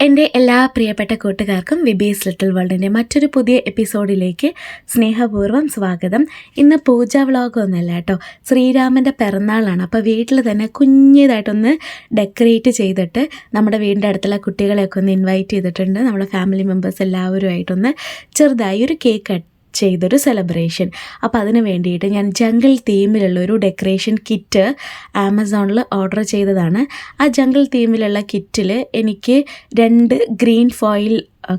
എന്റെ എല്ലാ പ്രിയപ്പെട്ട കൂട്ടുകാർക്കും വിബീസ് ലിറ്റിൽ വേൾഡിന്റെ മറ്റൊരു പുതിയ എപ്പിസോഡിലേക്ക് സ്നേഹപൂർവം സ്വാഗതം. ഇന്ന് പൂജ ഒന്നല്ല കേട്ടോ. ശ്രീരാമന്റെ പിറന്നാളാണ്. അപ്പോൾ വീട്ടിൽ തന്നെ കുഞ്ഞതായിട്ടൊന്ന് ഡെക്കറേറ്റ് ചെയ്തിട്ട് നമ്മുടെ വീടിന്റെ അടുത്തുള്ള കുട്ടികളെയൊക്കെ ഒന്ന് ഇൻവൈറ്റ് ചെയ്തിട്ടുണ്ട്. നമ്മുടെ ഫാമിലി മെമ്പേഴ്സ് എല്ലാവരുമായിട്ടൊന്ന് ചെറുതായി ഒരു കേക്ക് ചെയ്തൊരു സെലിബ്രേഷൻ അപ്പോൾ അതിന് വേണ്ടിയിട്ട് ഞാൻ ജംഗിൾ തീമിലുള്ള ഒരു ഡെക്കറേഷൻ കിറ്റ് ആമസോണിൽ ഓർഡർ ചെയ്തതാണ്. ആ ജംഗിൾ തീമിലുള്ള കിറ്റിൽ എനിക്ക് രണ്ട് ഗ്രീൻ ഫോയിൽ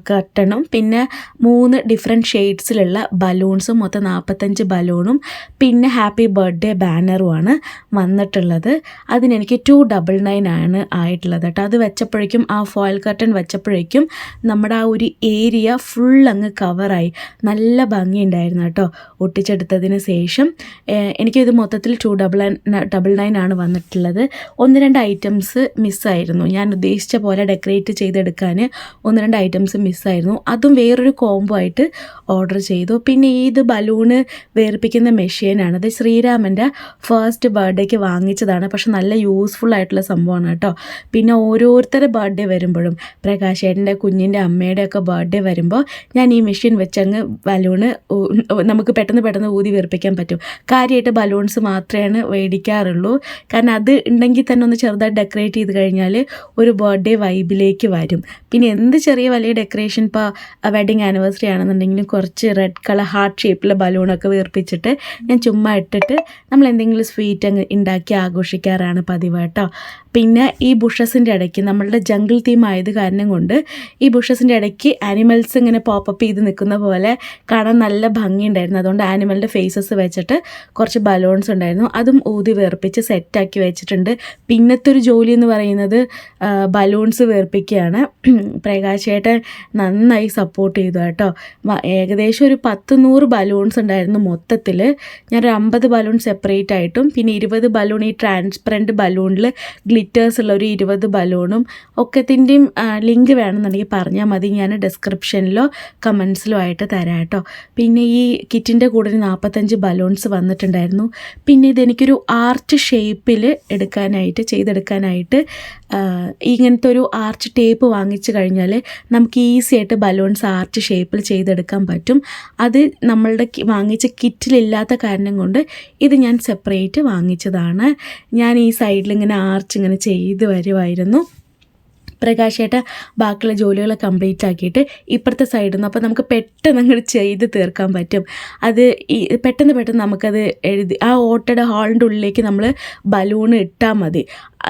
കട്ടണും. പിന്നെ മൂന്ന് ഡിഫറെന്റ് ഷെയ്ഡ്സിലുള്ള ബലൂൺസും മൊത്തം നാൽപ്പത്തഞ്ച് ബലൂണും പിന്നെ ഹാപ്പി ബർത്ത്ഡേ ബാനറുമാണ് വന്നിട്ടുള്ളത്. അതിനെനിക്ക് ടു ഡബിൾ നയൻ ആണ് ആയിട്ടുള്ളത് കേട്ടോ. അത് വെച്ചപ്പോഴേക്കും ആ ഫോയിൽ കർട്ടൻ വെച്ചപ്പോഴേക്കും നമ്മുടെ ആ ഒരു ഏരിയ ഫുൾ അങ്ങ് കവറായി നല്ല ഭംഗിയുണ്ടായിരുന്നു കേട്ടോ ഒട്ടിച്ചെടുത്തതിന് ശേഷം. എനിക്കിത് മൊത്തത്തിൽ ടു ഡബിൾ ഡബിൾ നയൻ ആണ് വന്നിട്ടുള്ളത്. ഒന്ന് രണ്ട് ഐറ്റംസ് മിസ്സായിരുന്നു ഞാൻ ഉദ്ദേശിച്ച പോലെ ഡെക്കറേറ്റ് ചെയ്തെടുക്കാൻ ഒന്ന് രണ്ട് ഐറ്റംസ് മിസ്സായിരുന്നു. അതും വേറൊരു കോംബോ ആയിട്ട് ഓർഡർ ചെയ്തു. പിന്നെ ഇത് ബലൂണ് വേർപ്പിക്കുന്ന മെഷീനാണ്. അത് ശ്രീരാമന്റെ ഫസ്റ്റ് ബർത്ത്ഡേക്ക് വാങ്ങിച്ചതാണ്. പക്ഷെ നല്ല യൂസ്ഫുൾ ആയിട്ടുള്ള സംഭവമാണ് കേട്ടോ. പിന്നെ ഓരോരുത്തരുടെ ബർത്ത്ഡേ വരുമ്പോഴും പ്രകാശ് ഏട്ടന്റെ കുഞ്ഞിന്റെ അമ്മയുടെ ഒക്കെ ബർത്ത്ഡേ വരുമ്പോൾ ഞാൻ ഈ മെഷീൻ വെച്ചങ്ങ് ബലൂണ് നമുക്ക് പെട്ടെന്ന് പെട്ടെന്ന് ഊതി വീർപ്പിക്കാൻ പറ്റും. കാര്യമായിട്ട് ബലൂൺസ് മാത്രമാണ് മേടിക്കാറുള്ളൂ. കാരണം അത് ഉണ്ടെങ്കിൽ തന്നെ ഒന്ന് ചെറുതായിട്ട് ഡെക്കറേറ്റ് ചെയ്ത് കഴിഞ്ഞാൽ ഒരു ബർത്ത്ഡേ വൈബിലേക്ക് വരും. പിന്നെ എന്ത് ചെറിയ വലിയ ഡെക്കറേഷൻ ഇപ്പോൾ വെഡിങ് ആനിവേഴ്സറി ആണെന്നുണ്ടെങ്കിലും കുറച്ച് റെഡ് കളർ ഹാർട്ട് ഷേപ്പിലെ ബലൂണൊക്കെ വീർപ്പിച്ചിട്ട് ഞാൻ ചുമ്മാ ഇട്ടിട്ട് നമ്മൾ എന്തെങ്കിലും സ്വീറ്റ് അങ്ങ് ഉണ്ടാക്കി ആഘോഷിക്കാറാണ് പതിവ് കേട്ടോ. പിന്നെ ഈ ബുഷസിന്റെ ഇടയ്ക്ക് നമ്മളുടെ ജംഗിൾ തീം ആയത് കാരണം കൊണ്ട് ഈ ബുഷസിന്റെ ഇടയ്ക്ക് ആനിമൽസ് ഇങ്ങനെ പോപ്പപ്പ് ചെയ്ത് നിൽക്കുന്ന പോലെ കാണാൻ നല്ല ഭംഗിയുണ്ടായിരുന്നു. അതുകൊണ്ട് ആനിമലിന്റെ ഫേസസ് വെച്ചിട്ട് കുറച്ച് ബലൂൺസ് ഉണ്ടായിരുന്നു. അതും ഊതി വേർപ്പിച്ച് സെറ്റാക്കി വെച്ചിട്ടുണ്ട്. പിന്നത്തെ ഒരു ജോലി എന്ന് പറയുന്നത് ബലൂൺസ് വേർപ്പിക്കുകയാണ്. പ്രകാശേട്ടൻ നന്നായി സപ്പോർട്ട് ചെയ്തു കേട്ടോ. ഏകദേശം ഒരു പത്ത് നൂറ് ബലൂൺസ് ഉണ്ടായിരുന്നു മൊത്തത്തിൽ ഞാനൊരു അമ്പത് ബലൂൺ സെപ്പറേറ്റ് ആയിട്ടും പിന്നെ ഇരുപത് ബലൂൺ ഈ ട്രാൻസ്പെറന്റ് ബലൂണിൽ ഉള്ള ഒരു ഇരുപത് ബലൂണും ഒക്കത്തിന്റെയും ലിങ്ക് വേണമെന്നുണ്ടെങ്കിൽ പറഞ്ഞാൽ മതി. ഞാൻ ഡിസ്ക്രിപ്ഷനിലോ കമൻസിലോ ആയിട്ട് തരാം കേട്ടോ. പിന്നെ ഈ കിറ്റിന്റെ കൂടെ ഒരു നാൽപ്പത്തഞ്ച് ബലൂൺസ് വന്നിട്ടുണ്ടായിരുന്നു. പിന്നെ ഇതെനിക്കൊരു ആർട്ട് ഷേപ്പിൽ എടുക്കാനായിട്ട് ചെയ്തെടുക്കാനായിട്ട് ഇങ്ങനത്തെ ഒരു ആർച്ച് ടേപ്പ് വാങ്ങിച്ചു കഴിഞ്ഞാൽ നമുക്ക് ഈസി ആയിട്ട് ബലൂൺസ് ആർച്ച് ഷേപ്പിൽ ചെയ്തെടുക്കാൻ പറ്റും. അത് നമ്മളുടെ വാങ്ങിച്ച കിറ്റിലില്ലാത്ത കാരണം കൊണ്ട് ഇത് ഞാൻ സെപ്പറേറ്റ് വാങ്ങിച്ചതാണ്. ഞാൻ ഈ സൈഡിൽ ഇങ്ങനെ ആർച്ച് ഇങ്ങനെ ചെയ്ത് വരുമായിരുന്നു പ്രകാശേട്ട ബാക്കിയുള്ള ജോലികൾ കംപ്ലീറ്റ് ആക്കിയിട്ട് ഇപ്പുറത്തെ സൈഡിൽ നിന്ന് അപ്പോൾ നമുക്ക് പെട്ടെന്ന് അങ്ങോട്ട് ചെയ്ത് തീർക്കാൻ പറ്റും. അത് ഈ പെട്ടെന്ന് പെട്ടെന്ന് നമുക്കത് എഴുതി ആ ഓട്ടയുടെ ഹാളിന്റെ ഉള്ളിലേക്ക് നമ്മൾ ബലൂൺ ഇട്ടാൽ മതി.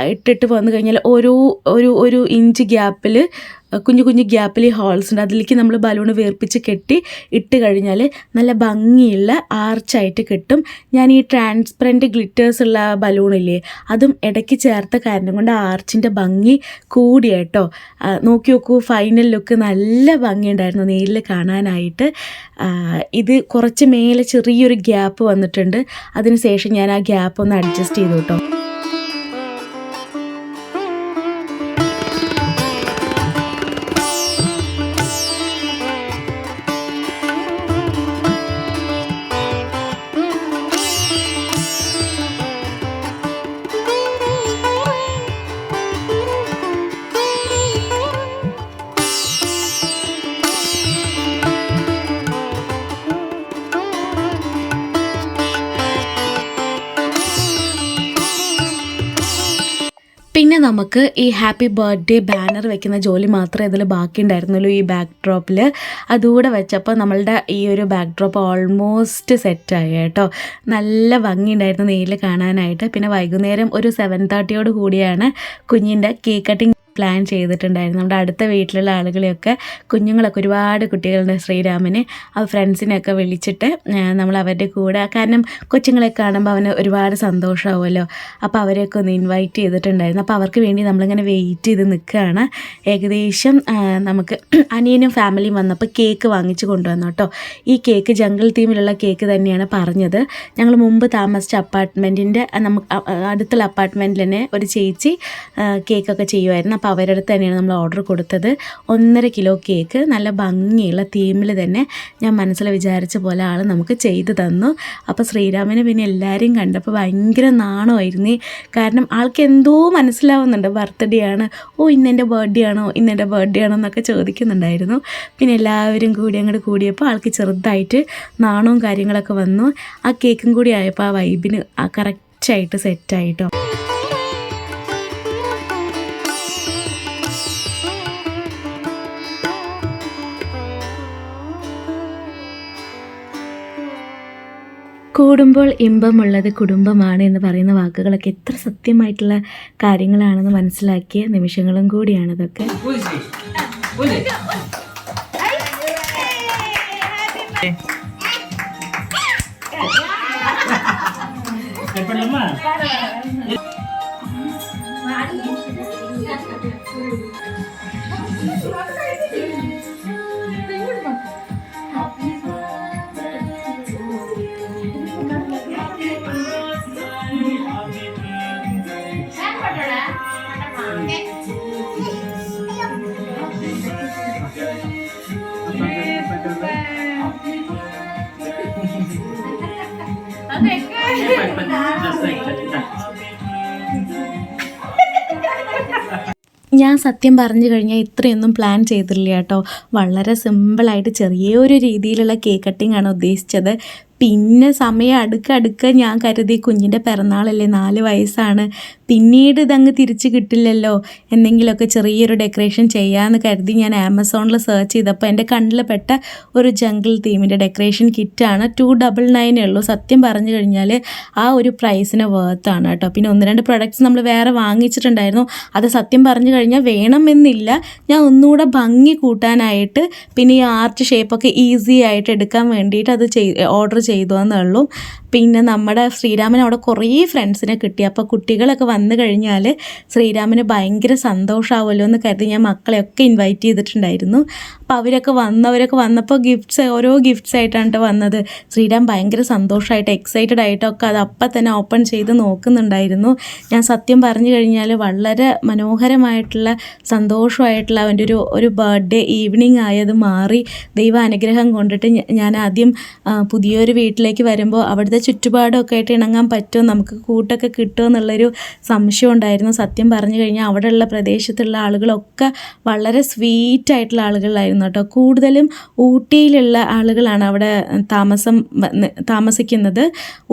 ഇട്ടിട്ട് വന്നു കഴിഞ്ഞാൽ ഓരോ ഒരു ഒരു ഇഞ്ച് ഗ്യാപ്പിൽ കുഞ്ഞു കുഞ്ഞു ഗ്യാപ്പിൽ ഹോൾസ് ഉണ്ട് അതിലേക്ക് നമ്മൾ ബലൂൺ വേർപ്പിച്ച് കെട്ടി ഇട്ട് കഴിഞ്ഞാൽ നല്ല ഭംഗിയുള്ള ആർച്ചായിട്ട് കിട്ടും. ഞാൻ ഈ ട്രാൻസ്പെറന്റ് ഗ്ലിറ്റേഴ്സ് ഉള്ള ബലൂണില്ലേ അതും ഇടയ്ക്ക് ചേർത്ത കാരണം കൊണ്ട് ആർച്ചിന്റെ ഭംഗി കൂടി കേട്ടോ. നോക്കി നോക്കൂ ഫൈനൽ ലുക്ക് നല്ല ഭംഗിയുണ്ടായിരുന്നു നേരിൽ കാണാനായിട്ട്. ഇത് കുറച്ച് മേലെ ചെറിയൊരു ഗ്യാപ്പ് വന്നിട്ടുണ്ട്. അതിനുശേഷം ഞാൻ ആ ഗ്യാപ്പ് ഒന്ന് അഡ്ജസ്റ്റ് ചെയ്തു കേട്ടോ. പിന്നെ നമുക്ക് ഈ ഹാപ്പി ബർത്ത്ഡേ ബാനർ വെക്കുന്ന ജോലി മാത്രമേ ഇതിൽ ബാക്കി ഉണ്ടായിരുന്നുള്ളൂ ഈ ബാക്ക് ഡ്രോപ്പിൽ അതുകൂടെ വെച്ചപ്പോൾ നമ്മളുടെ ഈ ഒരു ബാക്ക് ഡ്രോപ്പ് ഓൾമോസ്റ്റ് സെറ്റായി കേട്ടോ. നല്ല ഭംഗിയുണ്ടായിരുന്നു നേരിൽ കാണാനായിട്ട്. പിന്നെ വൈകുന്നേരം ഒരു സെവൻ തേർട്ടിയോട് കൂടിയാണ് കുഞ്ഞിന്റെ കേക്ക് കട്ടിങ് പ്ലാൻ ചെയ്തിട്ടുണ്ടായിരുന്നു. നമ്മുടെ അടുത്ത വീട്ടിലുള്ള ആളുകളെയൊക്കെ കുഞ്ഞുങ്ങളൊക്കെ ഒരുപാട് കുട്ടികളുണ്ട് ശ്രീരാമന് ആ ഫ്രണ്ട്സിനെയൊക്കെ വിളിച്ചിട്ട് നമ്മൾ അവരുടെ കൂടെ കാരണം കൊച്ചുങ്ങളെ കാണുമ്പോൾ അവന് ഒരുപാട് സന്തോഷമാവുമല്ലോ അപ്പോൾ അവരെയൊക്കെ ഒന്ന് ഇൻവൈറ്റ് ചെയ്തിട്ടുണ്ടായിരുന്നു. അപ്പോൾ അവർക്ക് വേണ്ടി നമ്മളിങ്ങനെ വെയിറ്റ് ചെയ്ത് നിൽക്കുകയാണ്. ഏകദേശം നമുക്ക് അനിയനും ഫാമിലിയും വന്നപ്പോൾ കേക്ക് വാങ്ങിച്ച് കൊണ്ടുവന്നു കേട്ടോ. ഈ കേക്ക് ജംഗിൾ തീമിലുള്ള കേക്ക് തന്നെയാണ് പറഞ്ഞത്. ഞങ്ങൾ മുമ്പ് താമസിച്ച അപ്പാർട്ട്മെന്റിന്റെ നമുക്ക് അടുത്തുള്ള അപ്പാർട്ട്മെന്റിൽ തന്നെ ഒരു ചേച്ചി കേക്കൊക്കെ ചെയ്യുമായിരുന്നു. അപ്പോൾ അപ്പോൾ അവരുടെ അടുത്ത് തന്നെയാണ് നമ്മൾ ഓർഡർ കൊടുത്തത്. ഒന്നര കിലോ കേക്ക് നല്ല ഭംഗിയുള്ള തീമിൽ തന്നെ ഞാൻ മനസ്സിൽ വിചാരിച്ച പോലെ ആൾ നമുക്ക് ചെയ്തു തന്നു. അപ്പോൾ ശ്രീരാമനെ പിന്നെ എല്ലാവരെയും കണ്ടപ്പോൾ ഭയങ്കര നാണമായിരുന്നു. കാരണം ആൾക്ക് എന്തോ മനസ്സിലാവുന്നുണ്ട്. ബർത്ത്ഡേ ആണ്. ഓ ഇന്നെന്റെ ബർത്ത്ഡേ ആണോ? ഇന്നെന്റെ ബർത്ത്ഡേ ആണോ എന്നൊക്കെ ചോദിക്കുന്നുണ്ടായിരുന്നു. പിന്നെ എല്ലാവരും കൂടി അങ്ങോട്ട് കൂടിയപ്പോൾ ആൾക്ക് ചെറുതായിട്ട് നാണവും കാര്യങ്ങളൊക്കെ വന്നു. ആ കേക്കും കൂടി ആയപ്പോൾ ആ വൈബിന് ആ കറക്റ്റായിട്ട് സെറ്റായിട്ടോ കൂടുമ്പോൾ ഇമ്പമുള്ളത് കുടുംബമാണ് എന്ന് പറയുന്ന വാക്കുകളൊക്കെ എത്ര സത്യമായിട്ടുള്ള കാര്യങ്ങളാണെന്ന് മനസ്സിലാക്കിയ നിമിഷങ്ങളും കൂടിയാണ് ഇതൊക്കെ. ഞാൻ സത്യം പറഞ്ഞു കഴിഞ്ഞാൽ ഇത്രയൊന്നും പ്ലാൻ ചെയ്തില്ല കേട്ടോ. വളരെ സിമ്പിളായിട്ട് ചെറിയൊരു രീതിയിലുള്ള കേക്ക് കട്ടിംഗ് ആണ് ഉദ്ദേശിച്ചത്. പിന്നെ സമയം അടുക്ക അടുക്ക ഞാൻ കരുതി കുഞ്ഞിന്റെ പിറന്നാളല്ലേ നാല് വയസ്സാണ്. പിന്നീട് ഇതങ്ങ് തിരിച്ച് കിട്ടില്ലല്ലോ. എന്തെങ്കിലുമൊക്കെ ചെറിയൊരു ഡെക്കറേഷൻ ചെയ്യാമെന്ന് കരുതി ഞാൻ ആമസോണിൽ സെർച്ച് ചെയ്തപ്പോൾ എന്റെ കണ്ണിൽ പെട്ട ഒരു ജംഗിൾ തീമിന്റെ ഡെക്കറേഷൻ കിറ്റാണ് ടു ഡബിൾ നയനേ ഉള്ളൂ. സത്യം പറഞ്ഞു കഴിഞ്ഞാൽ ആ ഒരു പ്രൈസിന് വേർത്താണ് കേട്ടോ. പിന്നെ ഒന്ന് രണ്ട് പ്രൊഡക്ട്സ് നമ്മൾ വേറെ വാങ്ങിച്ചിട്ടുണ്ടായിരുന്നു. അത് സത്യം പറഞ്ഞു കഴിഞ്ഞാൽ വേണമെന്നില്ല. ഞാൻ ഒന്നുകൂടെ ഭംഗി കൂട്ടാനായിട്ട് പിന്നെ ഈ ആർട്ട് ഷേപ്പൊക്കെ ഈസി ആയിട്ട് എടുക്കാൻ വേണ്ടിയിട്ട് അത് ഓർഡർ ചെയ്തു എന്നുള്ളൂ. പിന്നെ നമ്മുടെ ശ്രീരാമൻ അവിടെ കുറേ ഫ്രണ്ട്സിനെ കിട്ടി. അപ്പോൾ കുട്ടികളൊക്കെ വന്നു കഴിഞ്ഞാൽ ശ്രീരാമന് ഭയങ്കര സന്തോഷമാവുമല്ലോ എന്ന് കരുതി ഞാൻ മക്കളെയൊക്കെ ഇൻവൈറ്റ് ചെയ്തിട്ടുണ്ടായിരുന്നു. അപ്പോൾ അവരൊക്കെ വന്നവരൊക്കെ വന്നപ്പോൾ ഗിഫ്റ്റ്സ് ഓരോ ഗിഫ്റ്റ്സ് ആയിട്ടാണ് വന്നത്. ശ്രീരാം ഭയങ്കര സന്തോഷമായിട്ട് എക്സൈറ്റഡ് ആയിട്ടൊക്കെ അത് അപ്പം തന്നെ ഓപ്പൺ ചെയ്ത് നോക്കുന്നുണ്ടായിരുന്നു. ഞാൻ സത്യം പറഞ്ഞു കഴിഞ്ഞാൽ വളരെ മനോഹരമായിട്ടുള്ള സന്തോഷമായിട്ടുള്ള അവന്റെ ഒരു ഒരു ബർത്ത്ഡേ ഈവനിങ് ആയത് മാറി ദൈവ അനുഗ്രഹം കൊണ്ടിട്ട് ഞാൻ ആദ്യം പുതിയൊരു വീട്ടിലേക്ക് വരുമ്പോൾ അവിടുത്തെ ചുറ്റുപാടൊക്കെ ആയിട്ട് ഇണങ്ങാൻ പറ്റുമോ? നമുക്ക് കൂട്ടൊക്കെ കിട്ടുമോ എന്നുള്ളൊരു സംശയം ഉണ്ടായിരുന്നു. സത്യം പറഞ്ഞു കഴിഞ്ഞാൽ അവിടെയുള്ള പ്രദേശത്തുള്ള ആളുകളൊക്കെ വളരെ സ്വീറ്റ് ആയിട്ടുള്ള ആളുകളായിരുന്നു. കേട്ടോ കൂടുതലും ഊട്ടിയിലുള്ള ആളുകളാണ് അവിടെ താമസം താമസിക്കുന്നത്.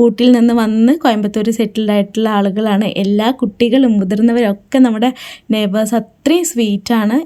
ഊട്ടിയിൽ നിന്ന് വന്ന് കോയമ്പത്തൂർ സെറ്റിൽഡ് ആയിട്ടുള്ള ആളുകളാണ്. എല്ലാ കുട്ടികളും മുതിർന്നവരൊക്കെ നമ്മുടെ നെയ്ബേഴ്സ് അത്രയും സ്വീറ്റാണ്